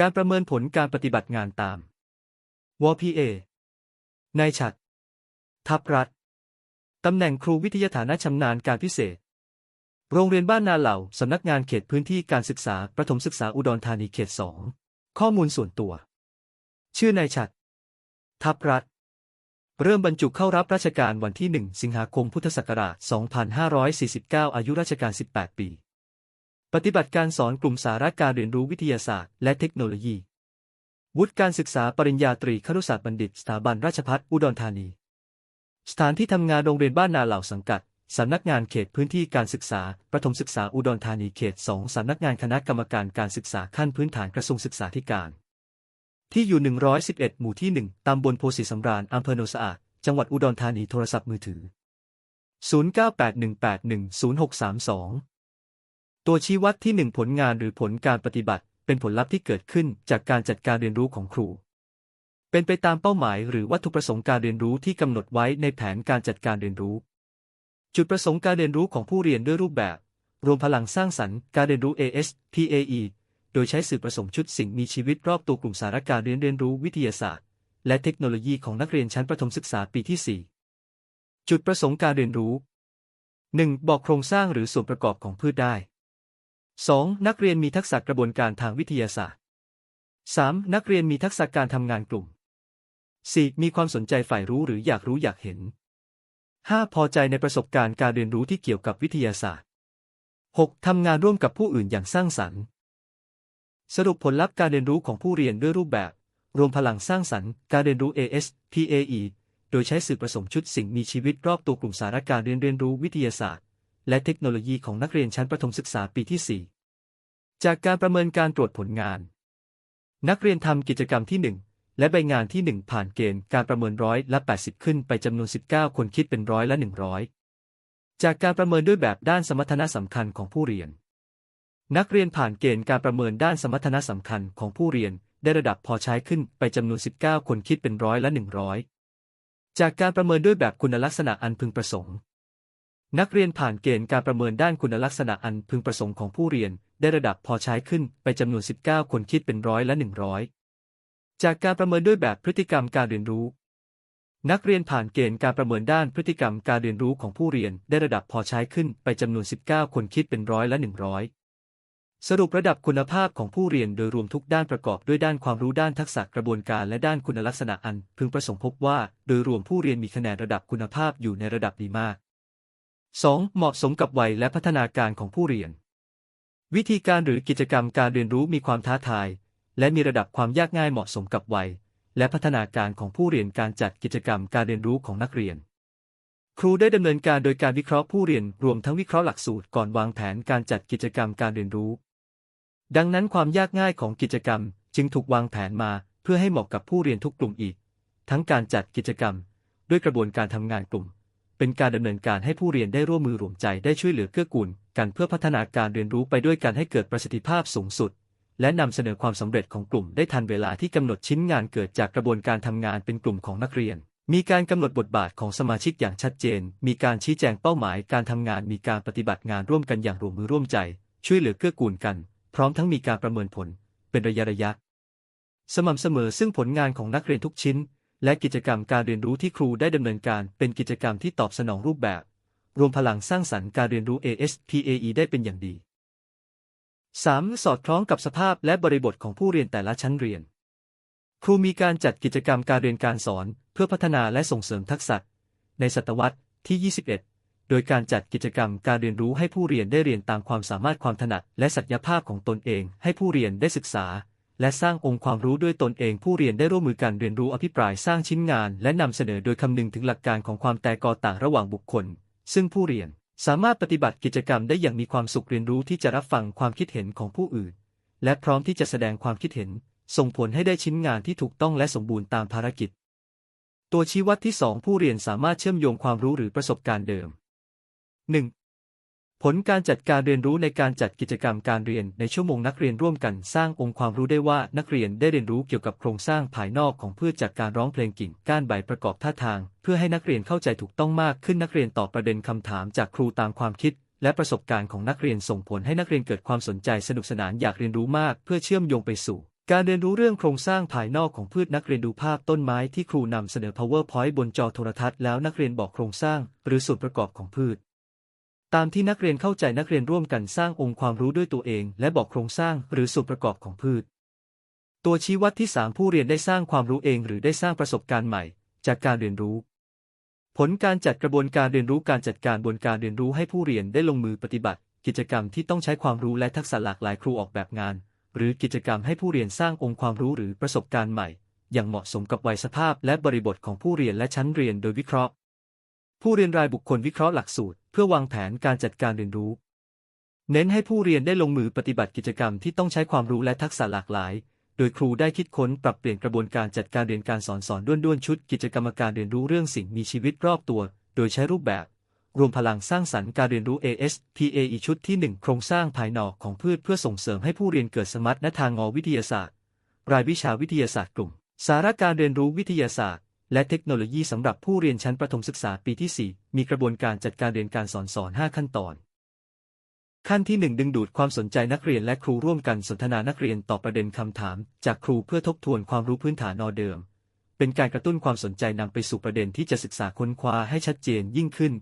การประเมินผลการปฏิบัติงานตาม วพีเอนายฉัด ทับรัฐ ตำแหน่งครูวิทยาฐานะชำนาญการพิเศษ โรงเรียนบ้านนาเหล่า สำนักงานเขตพื้นที่การศึกษา ประถมศึกษาอุดรธานีเขตสอง ข้อมูลส่วนตัว ชื่อนายฉัด ทับรัฐ เริ่มบรรจุเข้ารับราชการวันที่ 1 สิงหาคมพุทธศักราช 2549 อายุราชการ 18 ปี ปฏิบัติการสอนกลุ่มสาระการเรียนรู้วิทยาศาสตร์และเทคโนโลยี วุฒิการศึกษาปริญญาตรีครุศาสตร์บัณฑิต สถาบันราชภัฏอุดรธานี สถานที่ทำงานโรงเรียนบ้านนาเหล่าสังกัด สำนักงานเขตพื้นที่การศึกษา ประถมศึกษาอุดรธานีเขต 2 สำนักงานคณะกรรมการการศึกษาขั้นพื้นฐานกระทรวงศึกษาธิการ ที่อยู่ 111 หมู่ที่ 1 ตำบลโพสีสำราญอำเภอโนนสะอาด จังหวัดอุดรธานีโทรศัพท์มือถือ 0981810632 ตัวชี้วัดที่ 1 ผลงานหรือผลการปฏิบัติ เป็นผลลัพธ์ที่เกิดขึ้นจากการจัดการเรียนรู้ของครู เป็นไปตามเป้าหมายหรือวัตถุประสงค์การเรียนรู้ที่กำหนดไว้ในแผนการจัดการเรียนรู้ จุดประสงค์การเรียนรู้ของผู้เรียนด้วยรูปแบบ รวมพลังสร้างสรรค์การเรียนรู้ AS PAE โดยใช้สื่อผสมชุดสิ่งมีชีวิตรอบตัวกลุ่มสาระการเรียนเรียนรู้วิทยาศาสตร์ และเทคโนโลยีของนักเรียนชั้นประถมศึกษาปีที่ 4 จุดประสงค์การเรียนรู้ 1. บอกโครงสร้างหรือส่วนประกอบของพืชได้ 2. นักเรียนมีทักษะกระบวนการทางวิทยาศาสตร์ 3. นักเรียนมีทักษะการทำงานกลุ่ม 4. มีความสนใจใฝ่รู้หรืออยากรู้อยากเห็น 5. พอใจในประสบการณ์การเรียนรู้ที่เกี่ยวกับวิทยาศาสตร์ 6. ทำงานร่วมกับผู้อื่นอย่างสร้างสรรค์ สรุปผลลัพธ์การเรียนรู้ของผู้เรียนด้วยรูปแบบ รวมพลังสร้างสรรค์ การเรียนรู้ AS PAE โดยใช้สื่อผสมชุดสิ่งมีชีวิตรอบตัวกลุ่มสาระการเรียนเรียนรู้วิทยาศาสตร์ และเทคโนโลยีของนักเรียนชั้นประถมศึกษาปีที่ 4 จากการประเมินการตรวจผลงาน นักเรียนทำกิจกรรมที่ 1 และใบงานที่ 1 ผ่านเกณฑ์การประเมินร้อยละ 80 ขึ้นไปจำนวน 19 คนคิดเป็นร้อยละ 100 จากการประเมินด้วยแบบด้านสมรรถนะสำคัญของผู้เรียน นักเรียนผ่านเกณฑ์การประเมินด้านสมรรถนะสำคัญของผู้เรียน ได้ระดับพอใช้ขึ้นไปจำนวน 19 คนคิดเป็นร้อยละ 100 จากการประเมินด้วยแบบคุณลักษณะอันพึงประสงค์ นักเรียนผ่านเกณฑ์การประเมินด้านคุณลักษณะอันพึงประสงค์ของผู้เรียน ได้ระดับพอใช้ขึ้นไปจำนวน 19 คนคิดเป็นร้อยละ100 จากการประเมินด้วยแบบพฤติกรรมการเรียนรู้ นักเรียนผ่านเกณฑ์การประเมินด้านพฤติกรรมการเรียนรู้ของผู้เรียน ได้ระดับพอใช้ขึ้นไปจำนวน 19 คนคิดเป็นร้อยละ100 สรุประดับคุณภาพของผู้เรียนโดยรวมทุกด้านประกอบด้วยด้านความรู้ด้านทักษะกระบวนการและด้านคุณลักษณะอันพึงประสงค์พบว่า โดยรวมผู้เรียนมีคะแนนระดับคุณภาพอยู่ในระดับดีมาก 2. เหมาะสมกับวัยและพัฒนาการของผู้เรียน วิธีการหรือกิจกรรมการเรียนรู้มีความท้าทาย และมีระดับความยากง่ายเหมาะสมกับวัย และพัฒนาการของผู้เรียนการจัดกิจกรรมการเรียนรู้ของนักเรียน ครูได้ดำเนินการโดยการวิเคราะห์ผู้เรียนรวมทั้งวิเคราะห์หลักสูตรก่อนวางแผนการจัดกิจกรรมการเรียนรู้ ดังนั้นความยากง่ายของกิจกรรมจึงถูกวางแผนมาเพื่อให้เหมาะกับผู้เรียนทุกกลุ่มอีก ทั้งการจัดกิจกรรม ด้วยกระบวนการทำงานกลุ่ม เป็นการดำเนินการให้ผู้เรียนได้ร่วมมือรวมใจได้ช่วยเหลือเกื้อกูลกันเพื่อพัฒนาการเรียนรู้ไปด้วยกันให้เกิดประสิทธิภาพสูงสุด และนำเสนอความสำเร็จของกลุ่มได้ทันเวลาที่กำหนดชิ้นงานเกิดจากกระบวนการทำงานเป็นกลุ่มของนักเรียน มีการกำหนดบทบาทของสมาชิกอย่างชัดเจน มีการชี้แจงเป้าหมายการทำงาน มีการปฏิบัติงานร่วมกันอย่างร่วมมือร่วมใจ ช่วยเหลือเกื้อกูลกัน พร้อมทั้งมีการประเมินผล เป็นระยะระยะ สม่ำเสมอซึ่งผลงานของนักเรียนทุกชิ้น และกิจกรรมการเรียนรู้ที่ครูได้ดำเนินการเป็นกิจกรรมที่ตอบสนองรูปแบบ รวมพลังสร้างสรรค์การเรียนรู้ ASPAE ได้เป็นอย่างดี 3. สอดคล้องกับสภาพและบริบทของผู้เรียนแต่ละชั้นเรียน ครูมีการจัดกิจกรรมการเรียนการสอน เพื่อพัฒนาและส่งเสริมทักษะ ในศตวรรษที่ 21 โดยการจัดกิจกรรมการเรียนรู้ให้ผู้เรียนได้เรียนตามความสามารถความถนัด และศักยภาพของตนเอง ให้ผู้เรียนได้ศึกษา และสร้างองค์ความรู้ด้วยตนเองผู้เรียนได้ร่วมมือกันเรียนรู้อภิปรายสร้างชิ้นงาน และนำเสนอโดยคำนึงถึงหลักการของความแตกต่างระหว่างบุคคล ซึ่งผู้เรียนสามารถปฏิบัติกิจกรรมได้อย่างมีความสุขเรียนรู้ที่จะรับฟังความคิดเห็นของผู้อื่น และพร้อมที่จะแสดงความคิดเห็น ส่งผลให้ได้ชิ้นงานที่ถูกต้องและสมบูรณ์ตามภารกิจ ตัวชี้วัดที่ 2 ผู้เรียนสามารถเชื่อมโยงความรู้หรือประสบการณ์เดิม 1. ผลการจัดการเรียนรู้ในการจัดกิจกรรมการเรียนในชั่วโมงนักเรียนร่วมกันสร้างองค์ความรู้ได้ว่านักเรียนได้เรียนรู้เกี่ยวกับโครงสร้างภายนอกของพืชจากการร้องเพลงกิ่งก้านใบประกอบท่าทาง เพื่อให้นักเรียนเข้าใจถูกต้องมากขึ้นนักเรียนตอบประเด็นคำถามจากครูตามความคิด และประสบการณ์ของนักเรียนส่งผลให้นักเรียนเกิดความสนใจสนุกสนานอยากเรียนรู้มากเพื่อเชื่อมโยงไปสู่การเรียนรู้เรื่องโครงสร้างภายนอกของพืชนักเรียนดูภาพต้นไม้ที่ครูนำเสนอ PowerPoint บนจอโทรทัศน์แล้วนักเรียนบอกโครงสร้าง หรือส่วนประกอบของพืช ตามที่นักเรียนเข้าใจนักเรียนร่วมกันสร้างองค์ความรู้ด้วยตัวเอง และบอกโครงสร้างหรือส่วนประกอบของพืช ตัวชี้วัดที่ 3 ผู้เรียนได้สร้างความรู้เองหรือได้สร้างประสบการณ์ใหม่ จากการเรียนรู้ ผลการจัดกระบวนการเรียนรู้การจัดการบนการเรียนรู้ให้ผู้เรียนได้ลงมือปฏิบัติ กิจกรรมที่ต้องใช้ความรู้และทักษะหลากหลายครูออกแบบงาน หรือกิจกรรมให้ผู้เรียนสร้างองค์ความรู้หรือประสบการณ์ใหม่ อย่างเหมาะสมกับวัยสภาพและบริบทของผู้เรียนและชั้นเรียนโดยวิเคราะห์ ผู้เรียนรายบุคคลวิเคราะห์หลักสูตร เพื่อวางแผนการจัดการเรียนรู้ เน้นให้ผู้เรียนได้ลงมือปฏิบัติกิจกรรมที่ต้องใช้ความรู้และทักษะหลากหลาย โดยครูได้คิดค้นปรับเปลี่ยนกระบวนการจัดการเรียนการสอนสอนด้วนด้วนชุด กิจกรรมการเรียนรู้เรื่องสิ่งมีชีวิตรอบตัว โดยใช้รูปแบบ รวมพลังสร้างสรรค์การเรียนรู้ ASPAE ชุดที่ 1 โครงสร้างภายนอกของพืชเพื่อส่งเสริมให้ผู้เรียนเกิดสมรรถนะทางงอวิทยาศาสตร์ รายวิชาวิทยาศาสตร์กลุ่ม สาระการเรียนรู้วิทยาศาสตร์ และเทคโนโลยีสำหรับผู้เรียนชั้นประถมศึกษาปีที่ 4 มีกระบวนการจัดการเรียนการสอนสอน 5 ขั้นตอน ขั้นที่ 1 ดึงดูดความสนใจนักเรียนและครูร่วมกันสนทนานักเรียนตอบประเด็นคำถาม จากครูเพื่อทบทวนความรู้พื้นฐานนอเดิม เป็นการกระตุ้นความสนใจนำไปสู่ประเด็นที่จะศึกษาค้นคว้าให้ชัดเจนยิ่งขึ้น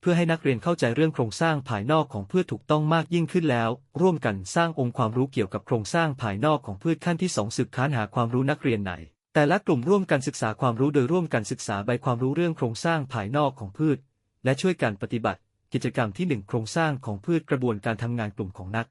เพื่อให้นักเรียนเข้าใจเรื่องโครงสร้างภายนอกของพืชถูกต้องมากยิ่งขึ้นแล้ว ร่วมกันสร้างองค์ความรู้เกี่ยวกับโครงสร้างภายนอกของพืชขั้นที่สองสืบค้นหาความรู้นักเรียนไหน แต่ละกลุ่มร่วมกันศึกษาความรู้โดยร่วมกันศึกษาใบความรู้เรื่องโครงสร้างภายนอกของพืช และช่วยกันปฏิบัติ กิจกรรมที่หนึ่งโครงสร้างของพืชกระบวนการทำงานกลุ่มของนัก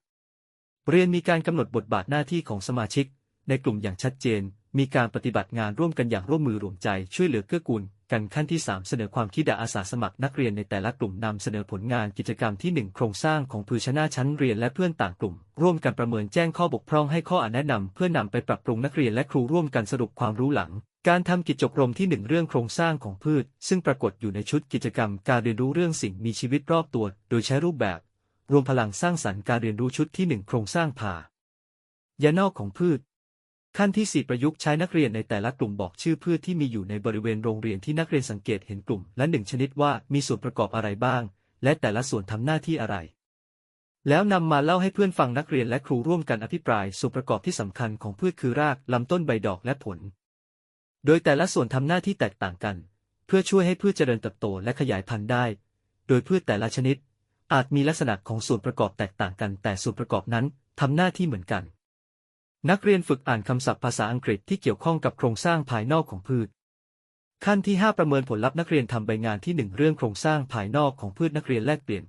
เรียนมีการกำหนดบทบาทหน้าที่ของสมาชิก ในกลุ่มอย่างชัดเจน มีการปฏิบัติงานร่วมกันอย่างร่วมมือรวมใจช่วยเหลือเกื้อกูล กันขั้นที่ 3 เสนอความคิดอาสาสมัครนักเรียนในแต่ละกลุ่มนำเสนอผลงานกิจกรรมที่ 1 โครงสร้างของพืชนาชั้นเรียนและเพื่อนต่างกลุ่ม ร่วมกันประเมินแจ้งข้อบกพร่องให้ข้อแนะนำเพื่อนำไปปรับปรุงนักเรียนและครูร่วมกันสรุปความรู้หลัง การทำกิจกรมที่ 1 เรื่องโครงสร้างของพืช ซึ่งปรากฏอยู่ในชุดกิจกรรม การเรียนรู้เรื่องสิ่งมีชีวิตรอบตัว โดยใช้รูปแบบ รวมพลังสร้างสรรค์การเรียนรู้ชุดที่ 1 โครงสร้างผ่ายานอกของพืช ขั้นที่ 4 ประยุกต์ใช้นักเรียนในแต่ละกลุ่มบอกชื่อพืชที่มีอยู่ในบริเวณโรงเรียนที่นักเรียนสังเกตเห็นกลุ่มและหนึ่งชนิดว่ามีส่วนประกอบอะไรบ้าง และแต่ละส่วนทำหน้าที่อะไร แล้วนำมาเล่าให้เพื่อนฟังนักเรียนและครูร่วมกันอภิปรายส่วนประกอบที่สำคัญของพืชคือรากลำต้นใบดอกและผล โดยแต่ละส่วนทำหน้าที่แตกต่างกัน เพื่อช่วยให้พืชเจริญเติบโตและขยายพันธุ์ได้ โดยพืชแต่ละชนิด อาจมีลักษณะของส่วนประกอบแตกต่างกัน แต่ส่วนประกอบนั้นทำหน้าที่เหมือนกัน นักเรียนฝึกอ่านคำศัพท์ภาษาอังกฤษที่เกี่ยวข้องกับโครงสร้างภายนอกของพืช ขั้นที่ 5 ประเมินผลลัพธ์นักเรียนทำใบงานที่ 1 เรื่องโครงสร้างภายนอกของพืชนักเรียนแลกเปลี่ยน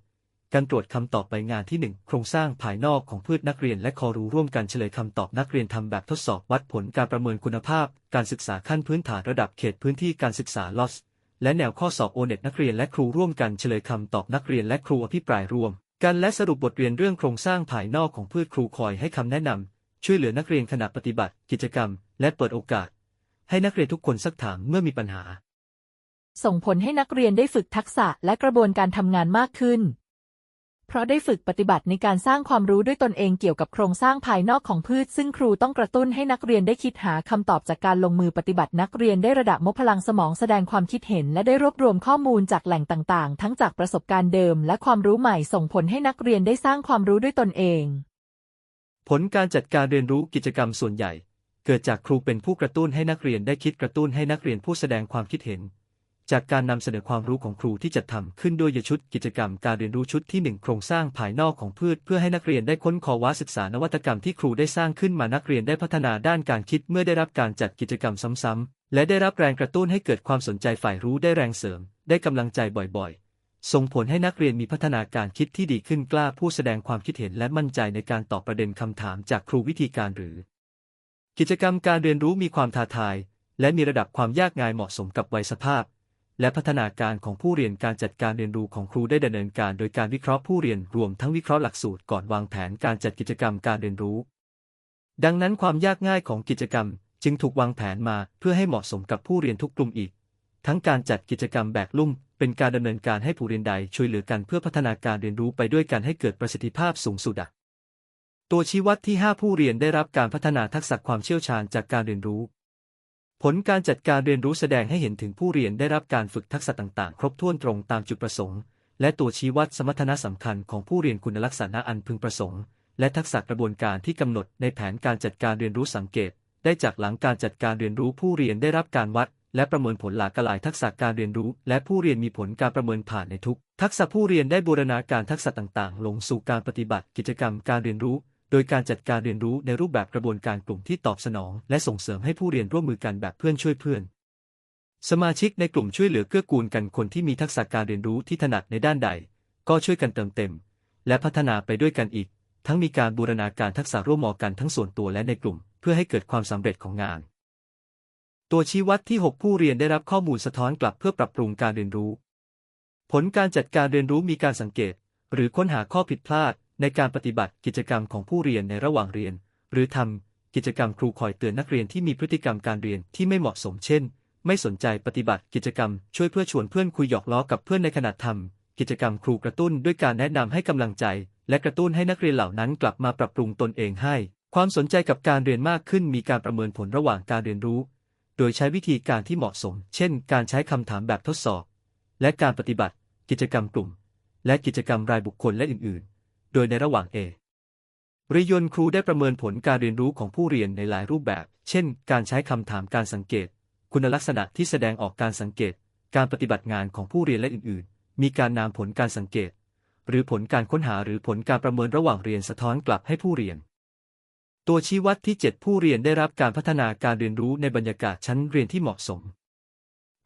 การตรวจคำตอบใบงานที่ 1 โครงสร้างภายนอกของพืชนักเรียนและคอรู้ร่วมกันเฉลยคำตอบนักเรียนทำแบบทดสอบวัดผลการประเมินคุณภาพ การศึกษาขั้นพื้นฐานระดับเขตพื้นที่การศึกษาลอสและแนวข้อสอบโอเน็ตนักเรียนและครูร่วมกันเฉลยคำตอบนักเรียนและครูอภิปรายรวม กันและสรุปบทเรียนเรื่องโครงสร้างภายนอกของพืชครูคอยให้คำแนะนำ ช่วยเหลือนักเรียนขณะปฏิบัติ กิจกรรม และเปิดโอกาส ให้นักเรียนทุกคนซักถามเมื่อมีปัญหา ส่งผลให้นักเรียนได้ฝึกทักษะและกระบวนการทำงานมากขึ้น เพราะได้ฝึกปฏิบัติในการสร้างความรู้ด้วยตนเองเกี่ยวกับโครงสร้างภายนอกของพืช ซึ่งครูต้องกระตุ้นให้นักเรียนได้คิดหาคำตอบจากการลงมือปฏิบัตินักเรียนได้ระดับมพลังสมองแสดงความคิดเห็น และได้รวบรวมข้อมูลจากแหล่งต่าง ๆ ทั้งจากประสบการณ์เดิม และความรู้ใหม่ส่งผลให้นักเรียนได้สร้างความรู้ด้วยตนเอง ผลการจัดการเรียนรู้กิจกรรมส่วนใหญ่ เกิดจากครูเป็นผู้กระตุ้นให้นักเรียนได้คิดกระตุ้นให้นักเรียนผู้แสดงความคิดเห็น จากการนำเสนอความรู้ของครูที่จัดทำขึ้นด้วยชุดกิจกรรมการเรียนรู้ชุดที่ 1 โครงสร้างภายนอกของพืช เพื่อให้นักเรียนได้ค้นคว้าศึกษานวัตกรรมที่ครูได้สร้างขึ้นมานักเรียนได้พัฒนาด้านการคิดเมื่อได้รับการจัดกิจกรรมซ้ำๆและได้รับแรงกระตุ้นให้เกิดความสนใจฝ่ายรู้ได้แรงเสริม ได้กำลังใจบ่อยๆ ส่งผลให้นักเรียนมีพัฒนาการคิดที่ดีขึ้นกล้าผู้แสดงความคิดเห็นและมั่นใจในการตอบประเด็นคำถามจากครูวิธีการหรือ กิจกรรมการเรียนรู้มีความท้าทาย และมีระดับความยากง่ายเหมาะสมกับวัยสภาพ และพัฒนาการของผู้เรียนการจัดการเรียนรู้ของครูได้ดำเนินการ โดยการวิเคราะห์ผู้เรียนรวมทั้งวิเคราะห์หลักสูตรก่อนวางแผนการจัดกิจกรรมการเรียนรู้ ดังนั้นความยากง่ายของกิจกรรมจึงถูกวางแผนมาเพื่อให้เหมาะสมกับผู้เรียนทุกกลุ่มอีก ทั้งการจัดกิจกรรมแบกลุ่ม เป็นการดำเนินการให้ผู้เรียนใดช่วยเหลือกันเพื่อพัฒนาการเรียนรู้ไปด้วยกันให้เกิดประสิทธิภาพสูงสุดอะตัวชี้วัดที่ 5 ผู้เรียนได้รับการพัฒนาทักษะความเชี่ยวชาญจากการเรียนรู้ ผลการจัดการเรียนรู้แสดงให้เห็นถึงผู้เรียนได้รับการฝึกทักษะต่างๆ ครบถ้วนตรงตามจุดประสงค์ และตัวชี้วัดสมรรถนะสำคัญของผู้เรียนคุณลักษณะอันพึงประสงค์ และทักษะกระบวนการที่กำหนดในแผนการจัดการเรียนรู้สังเกต ได้จากหลังการจัดการเรียนรู้ผู้เรียนได้รับการวัด และประเมินผลหลากหลายทักษะการเรียนรู้ และผู้เรียนมีผลการประเมินผ่านในทุก ทักษะผู้เรียนได้บูรณาการทักษะต่างๆ ลงสู่การปฏิบัติกิจกรรมการเรียนรู้ โดยการจัดการเรียนรู้ในรูปแบบกระบวนการกลุ่มที่ตอบสนอง และส่งเสริมให้ผู้เรียนร่วมมือกันแบบเพื่อนช่วยเพื่อน สมาชิกในกลุ่มช่วยเหลือเกื้อกูลกันคนที่มีทักษะการเรียนรู้ที่ถนัดในด้านใด ก็ช่วยกันเติมเต็ม และพัฒนาไปด้วยกันอีก ทั้งมีการบูรณาการทักษะร่วมมอกันทั้งส่วนตัวและในกลุ่ม เพื่อให้เกิดความสำเร็จของงาน ตัวชี้วัดที่ 6 ผู้เรียนได้รับข้อมูลสะท้อนกลับเพื่อปรับปรุงการเรียนรู้ ผลการจัดการเรียนรู้มีการสังเกต หรือค้นหาข้อผิดพลาด ในการปฏิบัติกิจกรรมของผู้เรียนในระหว่างเรียน หรือทำกิจกรรมครูคอยเตือนนักเรียนที่มีพฤติกรรมการเรียนที่ไม่เหมาะสมเช่น ไม่สนใจปฏิบัติกิจกรรม ช่วยเพื่อชวนเพื่อนคุยหยอกล้อกับเพื่อนในขณะทำกิจกรรมครูกระตุ้นด้วยการแนะนำให้กำลังใจ และกระตุ้นให้นักเรียนเหล่านั้นกลับมาปรับปรุงตนเองให้ ความสนใจกับการเรียนมากขึ้นมีการประเมินผลระหว่างการเรียนรู้ โดยใช้วิธีการที่เหมาะสม เช่น การใช้คำถามแบบทดสอบ และการปฏิบัติ กิจกรรมกลุ่ม และกิจกรรมรายบุคคลและอื่น ๆ โดยในระหว่าง A เรียนครูได้ประเมินผลการเรียนรู้ของผู้เรียนในหลายรูปแบบ เช่น การใช้คำถามการสังเกต คุณลักษณะที่แสดงออกการสังเกต การปฏิบัติงานของผู้เรียนและอื่น ๆ มีการนำผลการสังเกต หรือผลการค้นหาหรือผลการประเมินระหว่างเรียนสะท้อนกลับให้ผู้เรียน ตัวชี้วัดที่ 7 ผู้เรียนได้รับการพัฒนาการเรียนรู้ในบรรยากาศชั้นเรียนที่เหมาะสม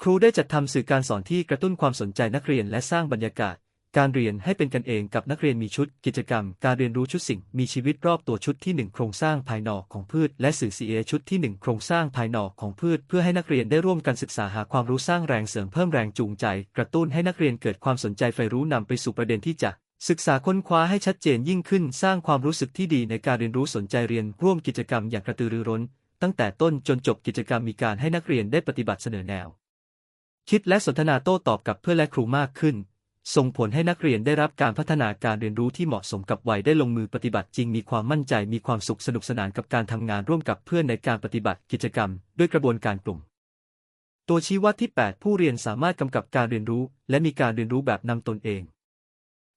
ครูได้จัดทำสื่อการสอนที่กระตุ้นความสนใจนักเรียนและสร้างบรรยากาศ การเรียนให้เป็นกันเองกับนักเรียนมีชุด กิจกรรม การเรียนรู้ชุดสิ่ง มีชีวิตรอบตัวชุดที่ 1 โครงสร้างภายนอกของพืช และสื่อ CA ชุดที่ 1 โครงสร้างภายนอกของพืช เพื่อให้นักเรียนได้ร่วมกันศึกษาหาความรู้สร้างแรงเสริมเพิ่มแรงจูงใจ กระตุ้นให้นักเรียนเกิดความสนใจใฝ่รู้นำไปสู่ประเด็นที่จะ ศึกษาค้นคว้าให้ชัดเจนยิ่งขึ้นสร้างความรู้สึกที่ดีในการเรียนรู้สนใจเรียนร่วมกิจกรรมอย่างกระตือรือร้น ตั้งแต่ต้นจนจบกิจกรรมมีการให้นักเรียนได้ปฏิบัติเสนอแนว คิดและสนทนาโต้ตอบกับเพื่อนและครูมากขึ้น ส่งผลให้นักเรียนได้รับการพัฒนาการเรียนรู้ที่เหมาะสมกับวัยได้ลงมือปฏิบัติจริงมีความมั่นใจมีความสุขสนุกสนานกับการทำงานร่วมกับเพื่อนในการปฏิบัติกิจกรรม ด้วยกระบวนการกลุ่มตัวชี้วัดที่ 8 ผู้เรียนสามารถกำกับการเรียนรู้ และมีการเรียนรู้แบบนำตนเอง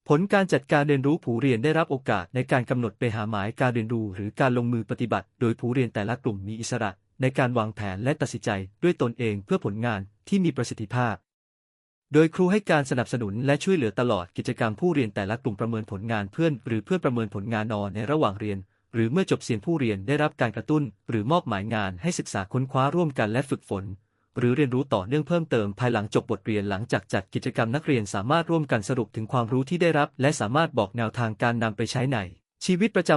ผลการจัดการเรียนรู้ผู้เรียนได้รับโอกาสในการกำหนดไปหาหมายการเรียนรู้หรือการลงมือปฏิบัติ โดยผู้เรียนแต่ละกลุ่มมีอิสระ ในการวางแผนและตัดสินใจด้วยตนเองเพื่อผลงานที่มีประสิทธิภาพ โดยครูให้การสนับสนุนและช่วยเหลือตลอดกิจกรรมผู้เรียนแต่ละกลุ่มประเมินผลงานเพื่อน หรือเพื่อประเมินผลงานนอนในระหว่างเรียน หรือเมื่อจบเสียนผู้เรียนได้รับการกระตุ้น หรือมอบหมายงานให้ศึกษาค้นคว้าร่วมกันและฝึกฝน หรือเรียนรู้ต่อเนื่องเพิ่มเติมภายหลังจบบทเรียนหลังจากจัดกิจกรรมนักเรียนสามารถร่วมกันสรุปถึงความรู้ที่ได้รับ และสามารถบอกแนวทางการนำไปใช้ในชีวิตประจำ